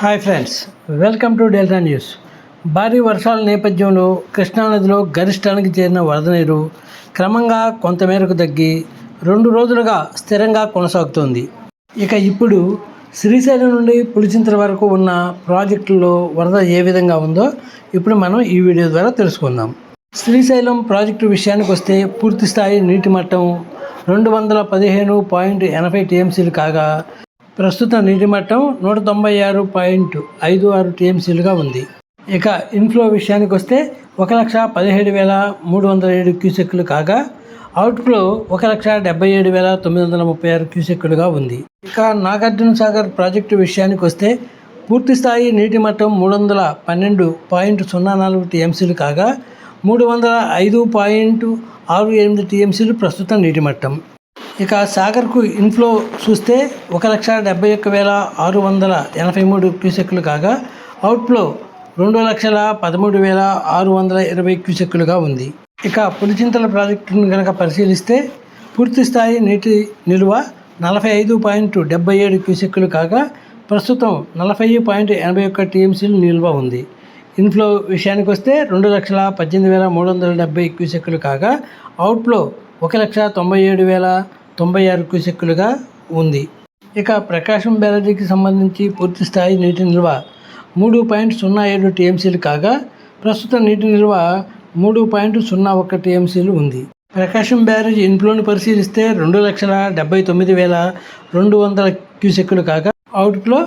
Hi friends welcome to Delta News భారీ వర్షాల నేపథ్యంలో కృష్ణానదిలో గరిష్టానికి చేరిన వరద నీరు క్రమంగా కొంతమేరకు తగ్గి రెండు రోజులుగా స్థిరంగా కొనసాగుతోంది. ఇక ఇప్పుడు శ్రీశైలం నుండి పులిచింతల వరకు ఉన్న ప్రాజెక్టుల్లో వరద ఏ విధంగా ఉందో ఇప్పుడు మనం ఈ వీడియో ద్వారా తెలుసుకుందాం. శ్రీశైలం ప్రాజెక్టు విషయానికి వస్తే పూర్తి స్థాయి నీటి మట్టం రెండు వందల పదిహేను పాయింట్ ఎనభై టీఎంసీలు కాగా ప్రస్తుత నీటి మట్టం నూట తొంభై ఆరు పాయింట్ ఐదు ఆరు టీఎంసీలుగా ఉంది. ఇక ఇన్ఫ్లో విషయానికి వస్తే ఒక లక్ష పదిహేడు వేల మూడు వందల ఏడు క్యూసెక్లు కాగా అవుట్ఫ్లో ఒక లక్ష డెబ్బై ఏడు వేల తొమ్మిది వందల ముప్పై ఆరు క్యూసెక్కులుగా ఉంది. ఇక నాగార్జున సాగర్ ప్రాజెక్టు విషయానికి వస్తే పూర్తి స్థాయి నీటి మట్టం మూడు వందల పన్నెండు పాయింట్ సున్నా నాలుగు టీఎంసీలు కాగా మూడు వందల ఐదు పాయింట్ ఆరు ఎనిమిది టీఎంసీలు ప్రస్తుత నీటి మట్టం. ఇక సాగర్కు ఇన్ఫ్లో చూస్తే ఒక లక్ష డెబ్బై ఒక్క వేల ఆరు వందల ఎనభై మూడు క్యూసెక్లు కాగా అవుట్ఫ్లో రెండు లక్షల పదమూడు వేల ఆరు వందల ఇరవై క్యూసెక్కులుగా ఉంది. ఇక పులిచింతల ప్రాజెక్టును కనుక పరిశీలిస్తే పూర్తి స్థాయి నీటి నిల్వ నలభై ఐదు పాయింట్ డెబ్బై ఏడు క్యూసెక్కులు కాగా ప్రస్తుతం నలభై పాయింట్ ఎనభై ఒక్క టీఎంసీలు నిల్వ ఉంది. ఇన్ఫ్లో విషయానికి వస్తే రెండు లక్షల పద్దెనిమిది వేల మూడు వందల డెబ్బై క్యూసెక్కులు కాగా అవుట్ఫ్లో ఒక లక్ష తొంభై ఏడు వేల తొంభై ఆరు క్యూసెక్కులుగా ఉంది. ఇక ప్రకాశం బ్యారేజీకి సంబంధించి పూర్తి స్థాయి నీటి నిల్వ మూడు పాయింట్ సున్నా ఏడు టీఎంసీలు కాగా ప్రస్తుత నీటి నిల్వ మూడు పాయింట్ సున్నా ఒక్క టీఎంసీలు ఉంది. ప్రకాశం బ్యారేజ్ ఇన్ఫ్లోని పరిశీలిస్తే రెండు లక్షల డెబ్బై తొమ్మిది వేల రెండు వందల క్యూసెక్కులు కాగా అవుట్ఫ్లో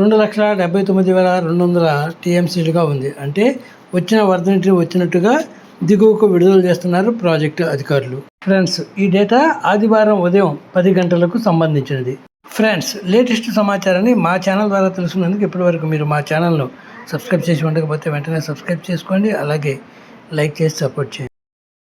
రెండు లక్షల డెబ్బై తొమ్మిది వేల రెండు వందల టీఎంసీలుగా ఉంది. అంటే వచ్చిన వరద నీటిని వచ్చినట్టుగా దిగువకు విడుదల చేస్తున్నారు ప్రాజెక్టు అధికారులు. ఫ్రెండ్స్ ఈ డేటా ఆదివారం ఉదయం పది గంటలకు సంబంధించినది. ఫ్రెండ్స్ లేటెస్ట్ సమాచారాన్ని మా ఛానల్ ద్వారా తెలుసుకున్నందుకు ఇప్పటివరకు మీరు మా ఛానల్ను సబ్స్క్రైబ్ చేసి ఉండకపోతే వెంటనే సబ్స్క్రైబ్ చేసుకోండి. అలాగే లైక్ చేసి సపోర్ట్ చేయండి.